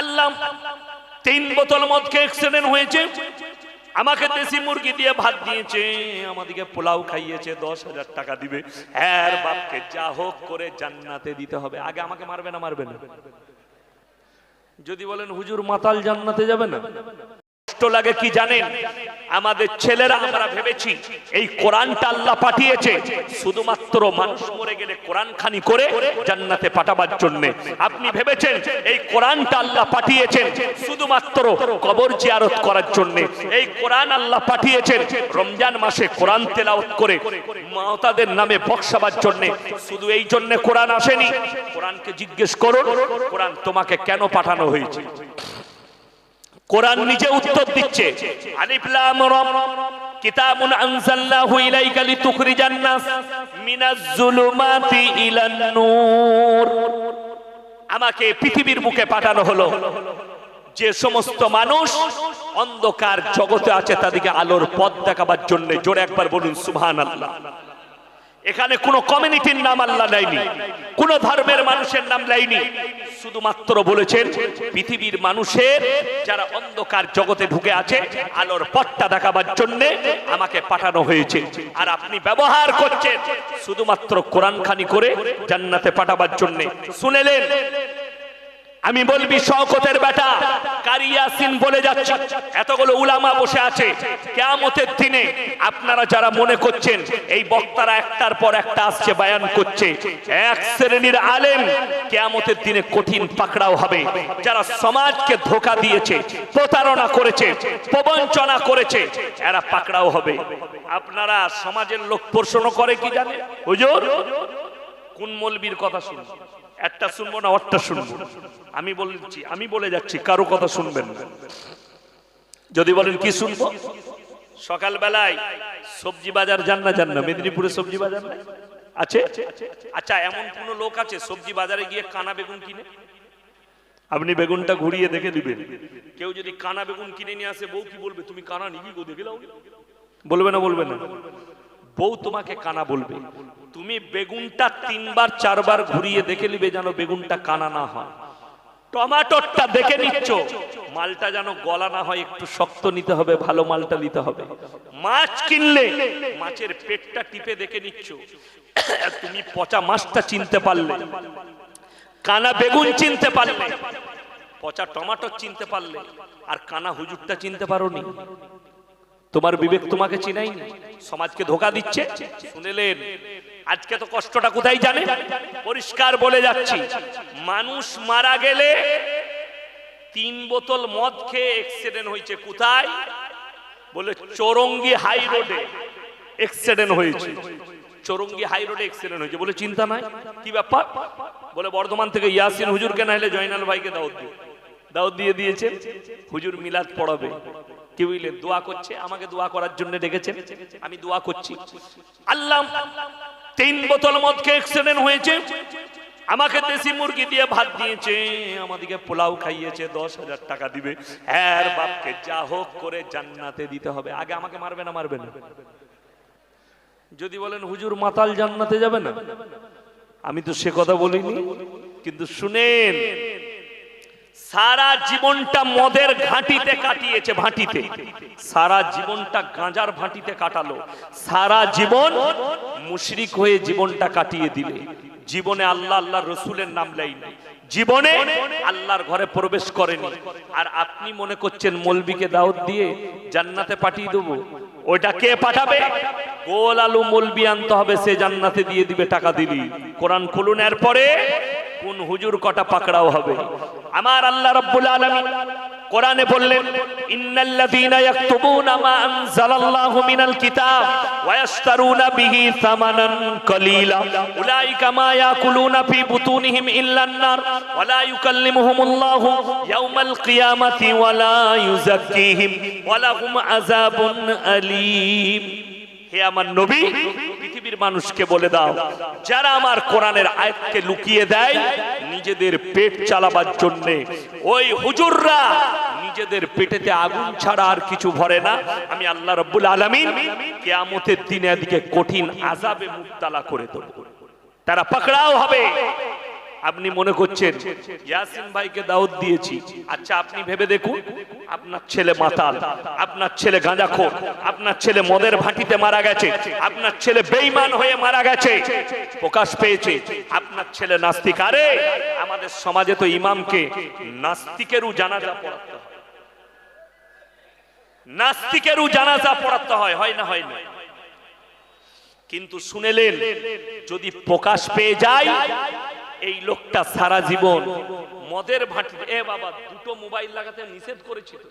আল্লাহ, তিন বোতল মদকে অ্যাক্সিডেন্ট হয়েছে। আমাকে দেশি মুরগি দিয়ে ভাত দিয়েছে, আমাদেরকে পোলাও খাইয়েছে, দশ হাজার টাকা দিবে। হ্যাঁ বাপকে যা হোক করে জান্নাতে দিতে হবে। আগে আমাকে মারবে না মারবে না? যদি বলেন, হুজুর মাতাল জান্নাতে যাবে না? কষ্ট লাগে কি জানেন? আমাদের ছেলেরা আমরা ভেবেছি এই কোরআনটা আল্লাহ পাঠিয়েছে, শুধুমাত্র মানুষ মরে গেলে কোরআন খানি করে জান্নাতে পাঠাবার জন্য। আপনি ভেবেছেন এই কোরআনটা আল্লাহ পাঠিয়েছেন শুধুমাত্র কবর জিয়ারত করার জন্য? এই কোরআন আল্লাহ পাঠিয়েছেন রমজান মাসে কোরআন তেলাওয়াত করে মাওতাদের নামে বক্সাবার জন্য। শুধু এই জন্য কোরআন আসেনি। কোরআনকে জিজ্ঞেস করুন, কোরআন তোমাকে কেন পাঠানো হয়েছে? কোরআন নিজে উত্তর দিচ্ছে। আলিফ লাম কিতাবুন ইলাইকা লিতুখরিজান নাস মিনাজ জুলুমাতি ইলান নূর। আমাকে পৃথিবীর মুখে পাঠানো হলো। যে সমস্ত মানুষ অন্ধকার জগতে আছে, তাদেরকে আলোর পথ দেখাবার জন্য জোরে একবার বলুন, সুবহানাল্লাহ। এখানে কোনো কমিউনিটির নাম আল্লাহ নেয়নি, কোন ধর্মের মানুষের নাম নেয়নি। শুধুমাত্র বলেছেন, পৃথিবীর মানুষের যারা অন্ধকার জগতে ঢুকে আছে, আলোর পথটা দেখাবার জন্য আমাকে পাঠানো হয়েছে। আর আপনি ব্যবহার করছেন, শুধুমাত্র কোরআন খানি করে জান্নাতে পাঠাবার জন্য। শুনেলেন? আমি বলবি, শওকতের বেটা কারিয়াসিন বলে যাচ্ছে। এতগুলো উলামা বসে আছে। কেয়ামতের দিনে আপনারা যারা মনে করছেন, এই বক্তারা একটার পর একটা আসছে, বায়ান করছে। এক শ্রেণির আলেম কেয়ামতের দিনে কঠিন পাকড়াও হবে। যারা সমাজকে ধোকা দিয়েছে, প্রতারণা করেছে, প্রবঞ্চনা করেছে, এরা পাকড়াও হবে। আপনারা সমাজের লোক প্রশ্ন করে কি জানে? হুজুর, কোন মলবির কথা শুনব একটা শুনব না অটটা শুনব? আমি বলছি, আমি বলে যাচ্ছি, কারও কথা শুনবেন না। যদি বলেন, কি শুনব? সকাল বেলায় সবজি বাজার যান না যান না। মেদিনীপুরে সবজি বাজার নাই? আছে? আচ্ছা এমন কোন লোক আছে সবজি বাজারে গিয়ে কানা বেগুন কিনে? আপনি বেগুনটা ঘুরিয়ে দেখে দিবেন। কেউ যদি কানা বেগুন কিনে নিয়ে আসে, বউ কি বলবে? তুমি কানা নিবি গো, দেখে বলবে না বলবে না। বউ তোমাকে কানা বলবে। তুমি বেগুনটা তিনবার, চারবার ঘুরিয়ে দেখে নিবে যেন বেগুনটা কানা না হয়। টমাটোরটা দেখে নিচ্ছ, মালটা যেন গলা না হয়, একটু শক্ত নিতে হবে, ভালো মালটা নিতে হবে। মাছ কিনলে মাছের পেটটা টিপে দেখে নিচ্ছ তুমি পচা মাছটা চিনতে পারলে। কানা বেগুন চিনতে পারলে, পচা টমাটো চিনতে পারলে, আর কানা হুজুরটা চিনতে পারোনি। তোমার বিবেক তোমাকে চিনাই সমাজকে ধোকা দিচ্ছে। শুনেলেন? আজকে তো কষ্টটা কোথায় জানে? পরিষ্কার বলে যাচ্ছি। মানুষ মারা গেলে তিন বোতল মদ খেয়ে এক্সিডেন্ট হয়েছে। কোথায়? বলে চৌরঙ্গি হাই রোডে এক্সিডেন্ট হয়েছে। চৌরঙ্গি হাই রোডে এক্সিডেন্ট হয়েছে। বলে, চিন্তা নাই। কি ব্যাপার? বলে, বর্ধমান থেকে ইয়াসিন হুজুরকে না হলে জয়নাল ভাইকে দাওয়াত দিয়ে দাওয়াত দিয়ে দিয়েছে। হুজুর মিলাদ পড়াবে। কি বুঝলেন দোয়া করছে, আমাকে দোয়া করার জন্য ডেকেছেন আমি দোয়া করছি। আল্লাহ, তিন বোতল মদকে অ্যাক্সিডেন্ট হয়েছে। আমাকে দেশি মুরগি দিয়ে ভাত দিয়েছে। আমাদেরকে পোলাও খাইয়েছে, দশ হাজার টাকা দিবে। হ্যাঁ বাপকে যা হোক করে জান্নাতে দিতে হবে। আগে আমাকে মারবে না মারবে না? যদি বলেন, হুজুর, মাতাল জান্নাতে যাবে না? আমি তো সে কথা বলিনি। কিন্তু শুনেন সারা জীবনটা মদের ঘাঁটিতে কাটিয়েছে, ভাটিতে। সারা জীবনটা গাঁজার ভাটিতে কাটালো। সারা জীবন মুশরিক হয়ে জীবনটা কাটিয়ে দিলে। জীবনে আল্লাহ আল্লাহ রসুলের নাম লাইনি জীবনে আল্লাহর ঘরে প্রবেশ করেনি। আর আপনি মনে করছেন মলবিকে দাওয়াত দিয়ে জান্নাতে পাঠিয়ে দেবো? ওইটা কে পাঠাবে? গোল আলু মলবি আনতে হবে, সে জান্নাতে দিয়ে দিবে টাকা দিলি। কোরআন খুলুন এর পরে কোন হুজুর কটা পাকড়াও হবে? আমার আল্লাহ রাব্বুল আলামিন কোরআনে বললেন, ইন্নাল্লাযীনা ইয়াকতুবুনা মা আনজালাল্লাহু মিনাল কিতাব ওয়া ইয়াশতারুনা বিহি থামানান কলিলা। উলাইকা মা ইয়াকুলুনা ফি বুতুনিহিম ইল্লান নার ওয়া লা ইউকাল্লিমুহুমুল্লাহু ইয়াওমাল কিয়ামাতি ওয়া লা ইউযাক্কিহিম ওয়া লাহুম আযাবুন আলীম। হে আমার নবী মানুষকে বলে দাও, যারা আমার কোরআনের আয়াতকে লুকিয়ে দেয়, নিজেদের পেট চালাবার জন্য। ওই হুজুররা নিজেদের পেটেতে আগুন ছাড়া আর কিছু ভরে না। আমি আল্লাহ রব্বুল আলমিন কেয়ামতের দিনে এদিকে কঠিন আজাবে মুক্তালা করে দেব। তারা পাকড়াও হবে। আপনি মনে করছেন, ইয়াসিন ভাইকে দাওয়াত দিয়েছি। আচ্ছা আপনি ভেবে দেখুন, আপনার ছেলে মাতাল, আপনার ছেলে গাঁজাখোর, আপনার ছেলে মদের ভাটিতে মারা গেছে, আপনার ছেলে বেঈমান হয়ে মারা গেছে। প্রকাশ পেয়েছে, আপনার ছেলে নাস্তিক। আরে, আমাদের সমাজে তো ইমামকে নাস্তিকেরও জানাজা পড়াতে হয়। নাস্তিকেরও জানাজা পড়াতে হয় হয় না হয় না। কিন্তু শুনেলেন, যদি প্রকাশ পেয়ে যায় এই লোকটা সারা জীবন মদের ভাটি এ বাবা, দুটো মোবাইল লাগাতে নিষেধ করেছিল।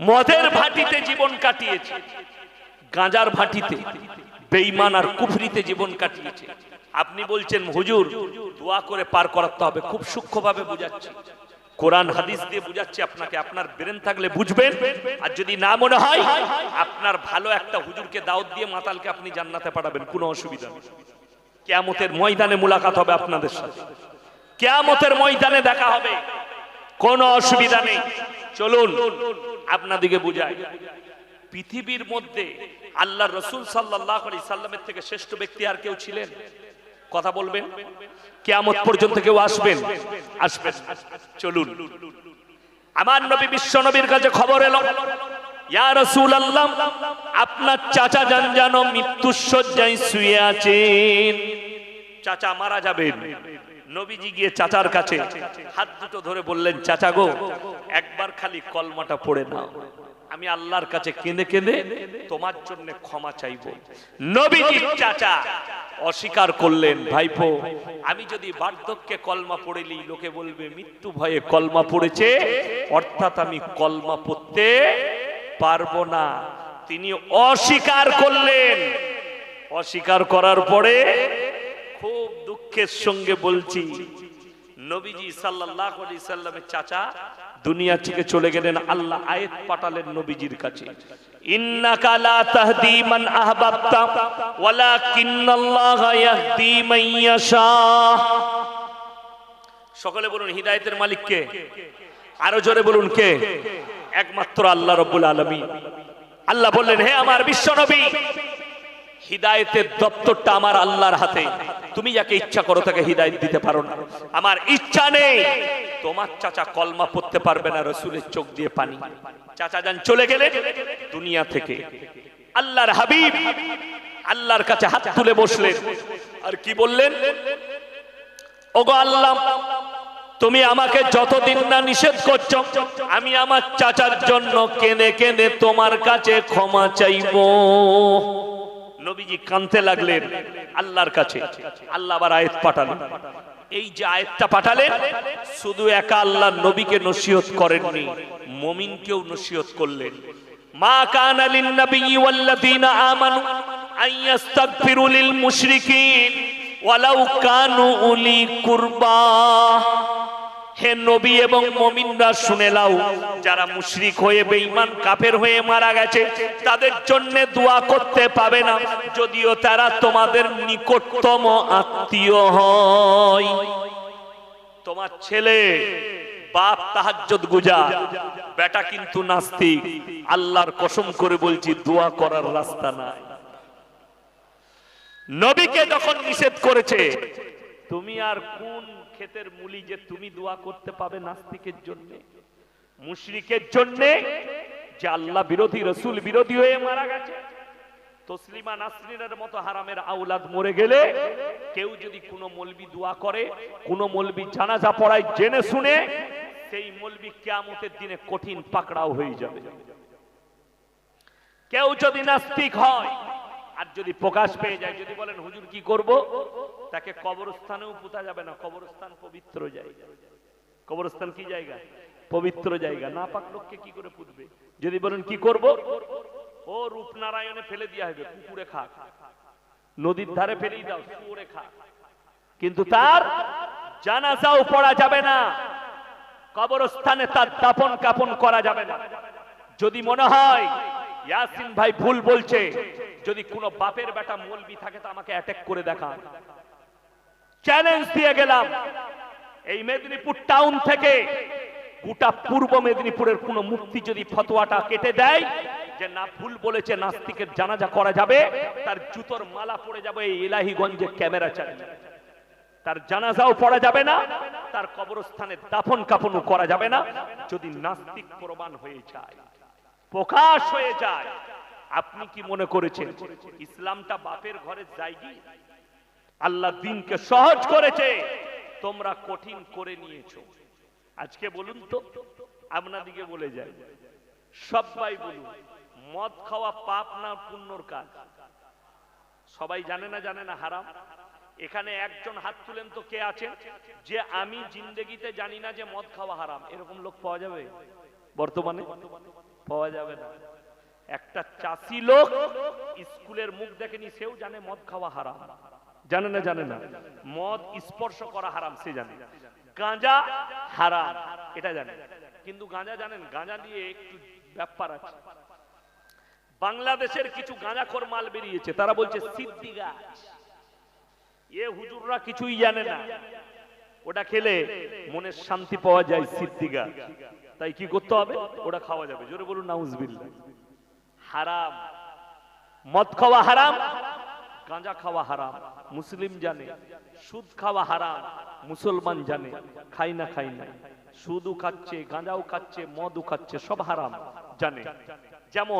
মদের ভাটিতে জীবন কাটিয়েছে, গাঁজার ভাটিতে বেইমান আর কুফরিতে জীবন কাটিয়েছে। আপনি বলছেন, হুজুর, দোয়া করে পার করাতে হবে। খুব সূক্ষ্মভাবে বুঝাচ্ছি। কোরআন হাদিস দিয়ে বুঝাচ্ছি আপনাকে, আপনার ব্রেন থাকলে বুঝবেন, আর যদি না মনে হয়, আপনার ভালো একটা হুজুরকে দাওয়াত দিয়ে মাতালকে আপনি জান্নাতে পাঠাবেন, কোনো অসুবিধা নেই। কেয়ামতের ময়দানে মুলাকাত হবে আপনাদের সাথে। কেয়ামতের ময়দানে দেখা হবে, কোনো অসুবিধা নেই। চলুন, আপনাদিকে বুঝাই। পৃথিবীর মধ্যে আল্লাহ রসুল সাল্লাহ সাল্লামের থেকে শ্রেষ্ঠ ব্যক্তি আর কেউ ছিলেন? কথা বলবেন? কেয়ামত পর্যন্ত কেউ আসবেন? আসবেন। চলুন। আমার নবী, বিশ্ব নবীর কাছে খবর এলো। আপনার চাচা যান জানো মৃত্যুর শয্যায় শুয়ে আছেন। চাচা মারা যাবেন। নবীজি গিয়ে চাচার কাছে হাত দুটো ধরে বললেন, চাচা গো, একবার খালি কলমাটা পড়ে নাও। আমি আল্লাহর কাছে কেঁদে কেঁদে তোমার জন্য ক্ষমা চাইব। নবীজির চাচা অস্বীকার করলেন ভাইপো আমি যদি বার্ধক্যে কলমা পড়েলি লোকে বলবে মৃত্যু ভয়ে কলমা পড়েছে অর্থাৎ আমি কলমা পড়তে পারব না। তিনি অস্বীকার করলেন। অস্বীকার করার পরে খুব দুঃখের সঙ্গে বলছি নবীজি আলাইহি সাল্লামের চাচা দুনিয়া থেকে চলে গেলেন আল্লাহ আয়াত পাঠালেন নবীজির কাছে। ইন্নাকা লা তাহদি মান আহবাবতা, ওয়ালাকিন্নাল্লাহা ইয়াহদি মান ইয়াশা। সকলে বলুন, হিদায়াতের মালিক কে? আরও জোরে বলুন, কে? একমাত্র আল্লাহ রব্বুল আলামিন। আল্লাহ বললেন, হে আমার বিশ্ব নবী, হিদায়তের দপ্তরটা আমার আল্লাহর হাতে। তুমি যাকে ইচ্ছা করো তাকে হিদায়ত দিতে পারো না। আমার ইচ্ছা নেই। তোমার চাচা কলমা পড়তে পারবে না রসুলের চোখ দিয়ে পানি। চাচা যান চলে গেলে দুনিয়া থেকে। আল্লাহর হাবিব আল্লাহর কাছে হাত তুলে বসলেন। আর কি বললেন? ওগো আল্লাহ, তুমি আমাকে যতদিন না নিষেধ করছ, আমি আমার চাচার জন্য কেনে কেনে তোমার কাছে ক্ষমা চাইব। নবীজি কানতে লাগলেন। আল্লাহর কাছে। আল্লাহ আবার আয়াত পাঠালেন। এই যে আয়াতটা পাঠালেন, শুধু একা আল্লাহ নবীকে নসিহত করেননি, মমিনকেও নসিহত করলেন। মা কান আলিন নবী ওয়াল্লাযীনা আমানু আন ইস্তাগফিরু লিল মুশরিকিন ওয়ালাউ কানু উলি কুরবা। হে নবী এবং মমিনরা শুনে লাও যারা মুশরিক হয়ে, বেঈমান, কাফের হয়ে মারা গেছে, তাদের জন্য দোয়া করতে পাবে না, যদিও তারা তোমাদের নিকটতম আত্মীয় হয়। তোমার ছেলে, বাপ তাহাজ্জুদ গুজা বেটা কিন্তু নাস্তিক, আল্লাহর কসম করে বলছি, দোয়া করার রাস্তা নাই। নবীকে যখন নিষেধ করেছে, তুমি আর কোন ক্ষেতের মুলি যে তুমি দোয়া করতে পাবে নাস্তিকের জন্য, মুশরিকের জন্য, যে আল্লাহ বিরোধী, রসুল বিরোধী হয়ে মারা গেছে। তসলিমা নাসরিনের মতো হারামের আউলাদ মরে গেলে কেউ যদি কোনো মলবি দোয়া করে, কোনো মলবি জানাজা পড়ায় জেনে শুনে, সেই মলবি কিয়ামতের দিনে কঠিন পাকড়াও হয়ে যাবে। কেউ যদি নাস্তিক হয় আর যদি প্রকাশ পেয়ে যায়, যদি বলেন, হুজুর, কি করব? তাকে কবরস্থানেও পুঁতা যাবে না। কবরস্থান পবিত্র জায়গা। কবরস্থান কি জায়গা? পবিত্র জায়গা। না পাক লোককে কি করে পুঁতবে? যদি বলেন, কি করব? ও রূপনারায়ণে ফেলে দেওয়া হবে পুকুরে খা নদীর ধারে ফেলেই দাও, শুয়োরে খা কিন্তু তার জানাজাও পড়া যাবে না। কবরস্থানে তার দাপন কাপন করা যাবে না। যদি মনে হয়, ইয়াসিন ভাই ভুল বলছে যদি কোনো বাপের বেটা মলবি থাকে তো আমাকে অ্যাটাক করে দেখান চ্যালেঞ্জ দিয়ে গেলাম। এই মেদিনীপুর টাউন থেকে গোটা পূর্ব মেদিনীপুরের কোন মূর্তি যদি ফতোয়াটা কেটে দেয়, যে না ভুল বলেছে, নাস্তিকের জানাজা করা যাবে, তার জুতোর মালা পড়ে যাবে এই এলাহিগঞ্জে ক্যামেরা চালিয়ে তার জানাজাও পড়া যাবে না, তার কবরস্থানে দাফন কাফনও করা যাবে না। যদি নাস্তিক প্রমাণ হয়ে যায়, প্রকাশ হয়ে যায় আপনি কি মনে করেছেন ইসলামটা বাপের ঘরের জায়গি আল্লাহ দিনকে সহজ করেছে। তোমরা কঠিন করে নিয়েছো। আজকে বলুন তো, আপনাদিকে বলে যায় সবাই বলুন, মদ খাওয়া পাপ না পুণ্যর কাজ? সবাই জানে না জানে না, হারাম? এখানে একজন হাত তুলেন তো কে আছেন? যে আমি জিন্দেগিতে জানি না যে মদ খাওয়া হারাম। এরকম লোক পাওয়া যাবে? বর্তমানে? পাওয়া যাবে না। একটা চাষি লোক স্কুলের মুখ দেখেনি, সেও জানে মদ খাওয়া হারাম। জানে না জানে না? মদ স্পর্শ করা হারাম, সে জানে। গাঁজা হারাম, এটা জানে। কিন্তু গাঁজা জানেন, গাঁজা নিয়ে একটু ব্যাপার আছে। বাংলাদেশের কিছু গাঁজাখোর মাল বেরিয়েছে, তারা বলছে, সিদ্ধি গাছ। এ হুজুররা কিছুই জানে না। ওটা খেলে মনের শান্তি পাওয়া যায়, সিদ্ধি গাছ। তাই কি করতে হবে? ওটা খাওয়া যাবে। জোরে বলুন, নাউজবিল্লাহ। হারাম। মদ খাওয়া হারাম, গাঁজা খাওয়া হারাম। মুসলিম জানে, সুদ খাওয়া হারাম, মুসলমান জানে খাই না খাই না। সুদও খাচ্ছে, গাঁজাও খাচ্ছে, মদও খাচ্ছে, সব হারাম, জানে। যেমন